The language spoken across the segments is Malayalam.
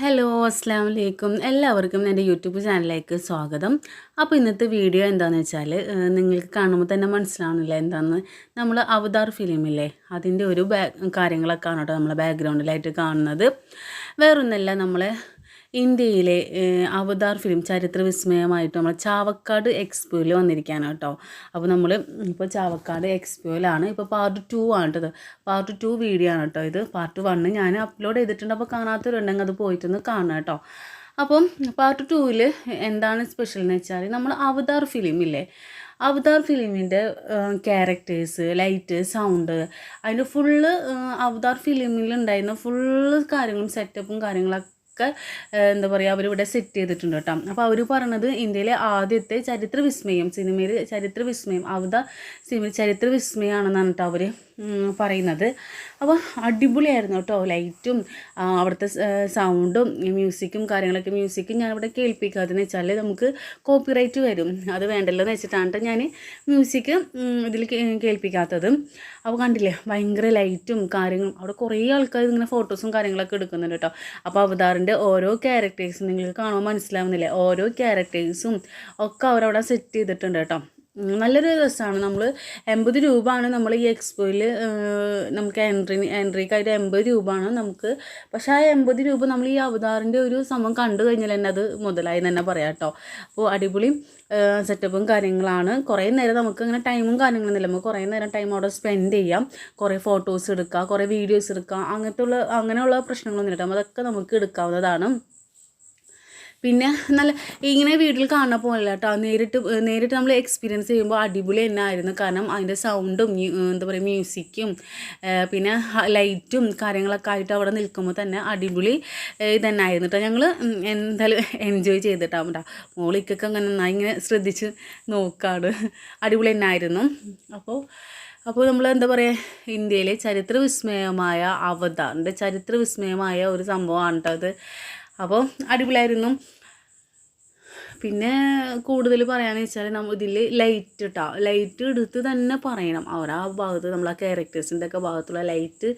ഹലോ അസ്സാം വലൈക്കും എല്ലാവർക്കും എന്റെ യൂട്യൂബ് ചാനലിലേക്ക് സ്വാഗതം. അപ്പോൾ ഇന്നത്തെ വീഡിയോ എന്താണെന്ന് വെച്ചാൽ നിങ്ങൾക്ക് കാണുമ്പോൾ തന്നെ മനസ്സിലാവുന്നില്ല എന്താണെന്ന് നമ്മൾ അവതാർ ഫിലിമില്ലേ അതിന്റെ ഒരു ബാ കാര്യങ്ങളൊക്കെ ആണ് കേട്ടോ നമ്മളെ ബാക്ക്ഗ്രൗണ്ടിലായിട്ട് കാണുന്നത്. വേറൊന്നല്ല നമ്മളെ ഇന്ത്യയിലെ അവതാർ ഫിലിം ചരിത്ര വിസ്മയമായിട്ട് നമ്മൾ ചാവക്കാട് എക്സ്പോയിൽ വന്നിരിക്കുകയാണ് കേട്ടോ. അപ്പോൾ നമ്മൾ ഇപ്പോൾ ചാവക്കാട് എക്സ്പോയിലാണ് ഇപ്പോൾ പാർട്ട് ടു ആണ് കേട്ടത് പാർട്ട് ടു വീഡിയോ ആണ് കേട്ടോ ഇത്. പാർട്ട് വണ്ണ് ഞാൻ അപ്ലോഡ് ചെയ്തിട്ടുണ്ട്. അപ്പോൾ കാണാത്തവരുണ്ടെങ്കിൽ അത് പോയിട്ടൊന്ന് കാണാം കേട്ടോ. അപ്പം പാർട്ട് ടൂവിൽ എന്താണ് സ്പെഷ്യൽ എന്ന് വെച്ചാൽ നമ്മൾ അവതാർ ഫിലിം ഇല്ലേ? അവതാർ ഫിലിമിന്റെ ക്യാരക്ടേഴ്സ് ലൈറ്റ് സൗണ്ട് അതിന്റെ ഫുള്ള് അവതാർ ഫിലിമിലുണ്ടായിരുന്ന ഫുള്ള് കാര്യങ്ങളും സെറ്റപ്പും കാര്യങ്ങളൊക്കെ ഒക്കെ എന്താ പറയുക അവരിവിടെ സെറ്റ് ചെയ്തിട്ടുണ്ട് കേട്ടോ. അപ്പോൾ അവർ പറഞ്ഞത് ഇന്ത്യയിലെ ആദ്യത്തെ ചരിത്ര വിസ്മയം സിനിമയിൽ ചരിത്ര വിസ്മയം അവധ സിനിമ ചരിത്ര വിസ്മയമാണെന്നാണ് കേട്ടോ അവർ പറയുന്നത്. അപ്പോൾ അടിപൊളിയായിരുന്നു കേട്ടോ ലൈറ്റും അവിടുത്തെ സൗണ്ടും മ്യൂസിക്കും കാര്യങ്ങളൊക്കെ മ്യൂസിക്കും ഞാനിവിടെ കേൾപ്പിക്കാതെന്ന് വെച്ചാൽ നമുക്ക് കോപ്പിറൈറ്റ് വരും. അത് വേണ്ടല്ലോ എന്ന് വെച്ചിട്ടാണ് ട്ടോ ഞാൻ മ്യൂസിക് ഇതിൽ കേൾപ്പിക്കാത്തത്. അപ്പോൾ കണ്ടില്ലേ ഭയങ്കര ലൈറ്റും കാര്യങ്ങളും അവിടെ കുറേ ആൾക്കാർ ഇങ്ങനെ ഫോട്ടോസും കാര്യങ്ങളൊക്കെ എടുക്കുന്നുണ്ട് കേട്ടോ. അപ്പോൾ അവതാറിന്റെ ഓരോ ക്യാരക്ടേഴ്സും നിങ്ങൾക്ക് കാണുമ്പോൾ മനസ്സിലാവുന്നില്ലേ? ഓരോ ക്യാരക്ടേഴ്സും ഒക്കെ അവരവിടെ സെറ്റ് ചെയ്തിട്ടുണ്ട് കേട്ടോ. നല്ലൊരു രസമാണ് നമ്മൾ എൺപത് രൂപയാണ് നമ്മൾ ഈ എക്സ്പോയിൽ നമുക്ക് എൻട്രി എൻട്രിക്കായിട്ട് എൺപത് രൂപയാണ് നമുക്ക്. പക്ഷേ ആ എൺപത് രൂപ നമ്മൾ ഈ അവതാറിന്റെ ഒരു സമയം കണ്ടു കഴിഞ്ഞാൽ തന്നെ അത് മുതലായി തന്നെ പറയാം കേട്ടോ. അപ്പോൾ അടിപൊളി സെറ്റപ്പും കാര്യങ്ങളാണ്. കുറേ നേരം നമുക്ക് അങ്ങനെ ടൈമും കാര്യങ്ങളൊന്നുമില്ല നമുക്ക് കുറേ നേരം ടൈം അവിടെ സ്പെൻഡ് ചെയ്യാം. കുറേ ഫോട്ടോസ് എടുക്കുക കുറേ വീഡിയോസ് എടുക്കുക അങ്ങനത്തെ ഉള്ള അങ്ങനെയുള്ള പ്രശ്നങ്ങളൊന്നും ഇല്ല അതൊക്കെ നമുക്ക് എടുക്കാവുന്നതാണ്. പിന്നെ നല്ല ഇങ്ങനെ വീട്ടിൽ കാണുന്ന പോലെ കേട്ടോ നേരിട്ട് നേരിട്ട് നമ്മൾ എക്സ്പീരിയൻസ് ചെയ്യുമ്പോൾ അടിപൊളി തന്നെ ആയിരുന്നു കാരണം അതിന്റെ സൗണ്ടും എന്താ പറയുക മ്യൂസിക്കും പിന്നെ ലൈറ്റും കാര്യങ്ങളൊക്കെ ആയിട്ട് അവിടെ നിൽക്കുമ്പോൾ തന്നെ അടിപൊളി ഇതന്നെ ആയിരുന്നു കേട്ടോ ഞങ്ങൾ എന്തായാലും എൻജോയ് ചെയ്തിട്ടാവും കേട്ടോ മോളിക്കൊക്കെ അങ്ങനെ നന്നായി ഇങ്ങനെ ശ്രദ്ധിച്ച് നോക്കാണ്. അടിപൊളി തന്നെ ആയിരുന്നു അപ്പോൾ അപ്പോൾ നമ്മൾ എന്താ പറയുക ഇന്ത്യയിലെ ചരിത്ര വിസ്മയമായ അവതാറിന്റെ ചരിത്ര വിസ്മയമായ ഒരു സംഭവമാണ് കേട്ടോ അത്. അപ്പോൾ അടിപൊളിയായിരുന്നു. പിന്നെ കൂടുതൽ പറയുകയാണെന്ന് വെച്ചാൽ നമ്മൾ ഇതിൽ ലൈറ്റ് ഇട്ടാ ലൈറ്റ് എടുത്ത് തന്നെ പറയണം. അവർ ആ ഭാഗത്ത് നമ്മൾ ആ ക്യാരക്ടേഴ്സിന്റെ ഒക്കെ ഭാഗത്തുള്ള ലൈറ്റ്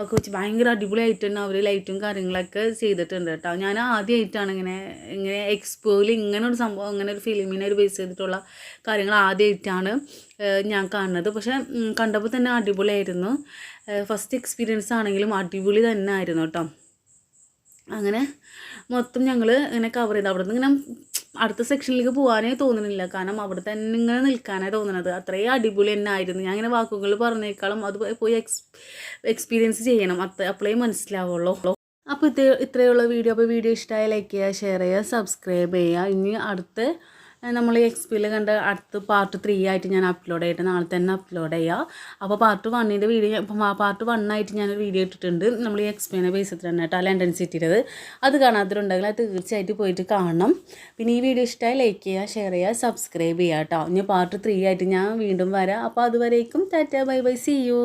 ഒക്കെ വെച്ച് ഭയങ്കര അടിപൊളിയായിട്ട് തന്നെ അവർ ലൈറ്റും കാര്യങ്ങളൊക്കെ ചെയ്തിട്ടുണ്ട് കേട്ടോ. ഞാൻ ആദ്യമായിട്ടാണ് ഇങ്ങനെ ഇങ്ങനെ എക്സ്പോയിൽ ഇങ്ങനെ ഒരു സംഭവം ഇങ്ങനെ ഒരു ഫിലിമിനെ ഒരു ബേസ് ചെയ്തിട്ടുള്ള കാര്യങ്ങൾ ആദ്യമായിട്ടാണ് ഞാൻ കാണുന്നത്. പക്ഷേ കണ്ടപ്പോൾ തന്നെ അടിപൊളിയായിരുന്നു. ഫസ്റ്റ് എക്സ്പീരിയൻസ് ആണെങ്കിലും അടിപൊളി തന്നെ ആയിരുന്നു കേട്ടോ. അങ്ങനെ മൊത്തം ഞങ്ങൾ ഇങ്ങനെ കവർ ചെയ്ത്. അവിടെ നിന്ന് ഇങ്ങനെ അടുത്ത സെക്ഷനിലേക്ക് പോകാനേ തോന്നുന്നില്ല. കാരണം അവിടെ തന്നെ ഇങ്ങനെ നിൽക്കാനേ തോന്നുന്നത്. അത്രയും അടിപൊളി തന്നെ ആയിരുന്നു. ഞാൻ ഇങ്ങനെ വാക്കുകൾ പറഞ്ഞേക്കാളും അത് പോയി എക്സ് എക്സ്പീരിയൻസ് ചെയ്യണം. അത്ര അപ്പോഴേ മനസ്സിലാവുള്ളൂ. അപ്പോൾ ഇത് ഇത്രയുള്ള വീഡിയോ. അപ്പോൾ വീഡിയോ ഇഷ്ടമായ ലൈക്ക് ചെയ്യുക ഷെയർ ചെയ്യുക സബ്സ്ക്രൈബ് ചെയ്യുക. ഇനി അടുത്ത നമ്മൾ ഈ എക്സ്പിയിൽ കണ്ട് അടുത്ത് പാർട്ട് ത്രീ ആയിട്ട് ഞാൻ അപ്ലോഡ് ചെയ്തിട്ട് നാളെ തന്നെ അപ്ലോഡ് ചെയ്യാം. അപ്പോൾ പാർട്ട് വണ്ണിന്റെ വീഡിയോ പാർട്ട് വണ്ണായിട്ട് ഞാനൊരു വീഡിയോ ഇട്ടിട്ടുണ്ട്. നമ്മൾ ഈ എക്സ്പിയുടെ ബേസ് ചെയ്തിട്ട് തന്നെ കേട്ടോ ലണ്ടൻ സിറ്റിയിലത് അത് കാണാത്തവരുണ്ടെങ്കിൽ അത് തീർച്ചയായിട്ടും പോയിട്ട് കാണണം. പിന്നെ ഈ വീഡിയോ ഇഷ്ടമായി ലൈക്ക് ചെയ്യുക ഷെയർ ചെയ്യുക സബ്സ്ക്രൈബ് ചെയ്യുക കേട്ടോ ഇനി പാർട്ട് ത്രീ ആയിട്ട് ഞാൻ വീണ്ടും വരാം. അപ്പോൾ അതുവരേക്കും tata bye bye see you